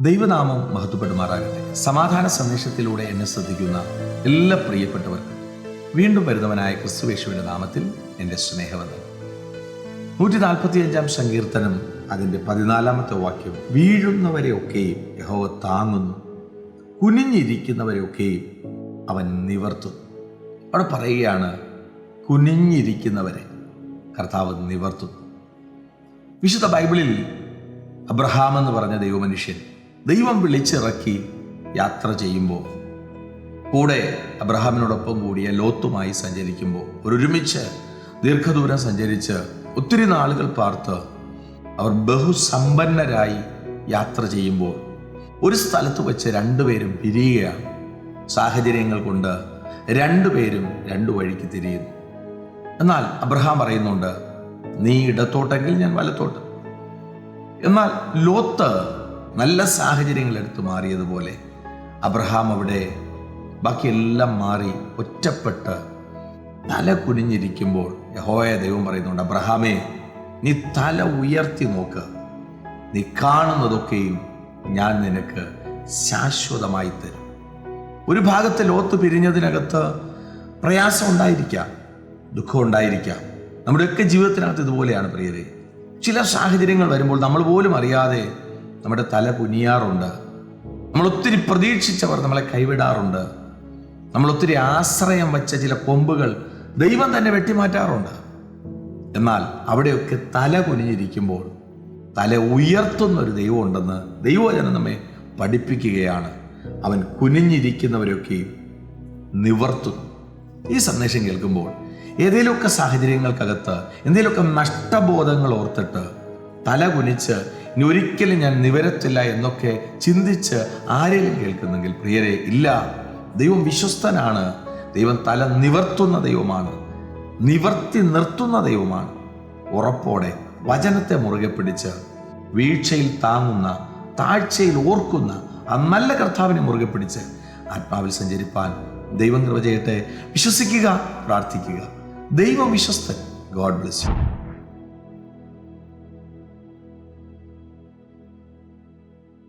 ദൈവനാമം മഹത്വപ്പെടുമാറാകട്ടെ. സമാധാന സന്ദേശത്തിലൂടെ എന്നെ ശ്രദ്ധിക്കുന്ന എല്ലാ പ്രിയപ്പെട്ടവർക്കും വീണ്ടും വരുന്നവനായ ക്രിസ്തുവേശുവിന്റെ നാമത്തിൽ എന്റെ സ്നേഹവന്ദനം. നൂറ്റി നാൽപ്പത്തിയഞ്ചാം സങ്കീർത്തനം അതിന്റെ പതിനാലാമത്തെ വാക്യം വീഴുന്നവരെ ഒക്കെയും യഹോവ താങ്ങുന്നു. കുനിഞ്ഞിരിക്കുന്നവരെ ഒക്കെയും അവൻ നിവർത്തുന്നു. അവിടെ പറയുകയാണ് കുനിഞ്ഞിരിക്കുന്നവരെ കർത്താവ് നിവർത്തുന്നു. വിശുദ്ധ ബൈബിളിൽ അബ്രഹാം എന്ന് പറഞ്ഞ ദൈവമനുഷ്യൻ ദൈവം വിളിച്ചിറക്കി യാത്ര ചെയ്യുമ്പോൾ കൂടെ അബ്രഹാമിനോടൊപ്പം കൂടിയ ലോത്തുമായി സഞ്ചരിക്കുമ്പോൾ ഒരുമിച്ച് ദീർഘദൂരം സഞ്ചരിച്ച് ഒത്തിരി നാളുകൾ പാർത്ത് അവർ ബഹുസമ്പന്നരായി യാത്ര ചെയ്യുമ്പോൾ ഒരു സ്ഥലത്ത് വെച്ച് രണ്ടുപേരും പിരിയുകയാണ്. സാഹചര്യങ്ങൾ കൊണ്ട് രണ്ടുപേരും രണ്ടു വഴിക്ക് തിരിയുന്നു. എന്നാൽ അബ്രഹാം പറയുന്നുണ്ട് നീ ഇടത്തോട്ടെങ്കിൽ ഞാൻ വലത്തോട്ട്. എന്നാൽ ലോത്ത് നല്ല സാഹചര്യങ്ങൾ എടുത്തു മാറിയതുപോലെ അബ്രഹാം അവിടെ ബാക്കിയെല്ലാം മാറി ഒറ്റപ്പെട്ട് തല കുനിഞ്ഞിരിക്കുമ്പോൾ യഹോയ ദൈവം പറയുന്നുണ്ട് അബ്രഹാമേ നീ തല ഉയർത്തി നോക്ക്. നീ കാണുന്നതൊക്കെയും ഞാൻ നിനക്ക് ശാശ്വതമായി തരും. ഒരു ഭാഗത്ത് ലോത്ത് പിരിഞ്ഞതിനകത്ത് പ്രയാസം ഉണ്ടായിരിക്കാം ദുഃഖം ഉണ്ടായിരിക്കാം. നമ്മുടെയൊക്കെ ജീവിതത്തിനകത്ത് ഇതുപോലെയാണ് പ്രിയരെ. ചില സാഹചര്യങ്ങൾ വരുമ്പോൾ നമ്മൾ പോലും അറിയാതെ നമ്മുടെ തല കുനിയാറുണ്ട്. നമ്മൾ ഒത്തിരി പ്രതീക്ഷിച്ചവർ നമ്മളെ കൈവിടാറുണ്ട്. നമ്മൾ ഒത്തിരി ആശ്രയം വച്ച ചില കൊമ്പുകൾ ദൈവം തന്നെ വെട്ടിമാറ്റാറുണ്ട്. എന്നാൽ അവിടെയൊക്കെ തല കുനിഞ്ഞിരിക്കുമ്പോൾ തല ഉയർത്തുന്ന ഒരു ദൈവമുണ്ടെന്ന് ദൈവവചനം നമ്മെ പഠിപ്പിക്കുകയാണ്. അവൻ കുനിഞ്ഞിരിക്കുന്നവരൊക്കെയും നിവർത്തുന്നു. ഈ സന്ദേശം കേൾക്കുമ്പോൾ ഏതെങ്കിലുമൊക്കെ സാഹചര്യങ്ങൾക്കകത്ത് എന്തെങ്കിലുമൊക്കെ നഷ്ടബോധങ്ങൾ ഓർത്തിട്ട് തല കുനിച്ച് ഇനി ഒരിക്കലും ഞാൻ നിവരത്തില്ല എന്നൊക്കെ ചിന്തിച്ച് ആരെങ്കിലും കേൾക്കുന്നെങ്കിൽ പ്രിയരെ ഇല്ല. ദൈവം വിശ്വസ്തനാണ്. ദൈവം തല നിവർത്തുന്ന ദൈവമാണ്. നിവർത്തി നിർത്തുന്ന ദൈവമാണ്. ഉറപ്പോടെ വചനത്തെ മുറുകെ പിടിച്ച് വീഴ്ചയിൽ താങ്ങുന്ന താഴ്ചയിൽ ഓർക്കുന്ന ആ നല്ല കർത്താവിനെ മുറുകെ പിടിച്ച് ആത്മാവിൽ സഞ്ചരിപ്പാൻ ദൈവം കൃപ ചെയ്യട്ടെ വിശ്വസിക്കുക പ്രാർത്ഥിക്കുക. ദൈവം വിശ്വസ്തൻ. God bless you.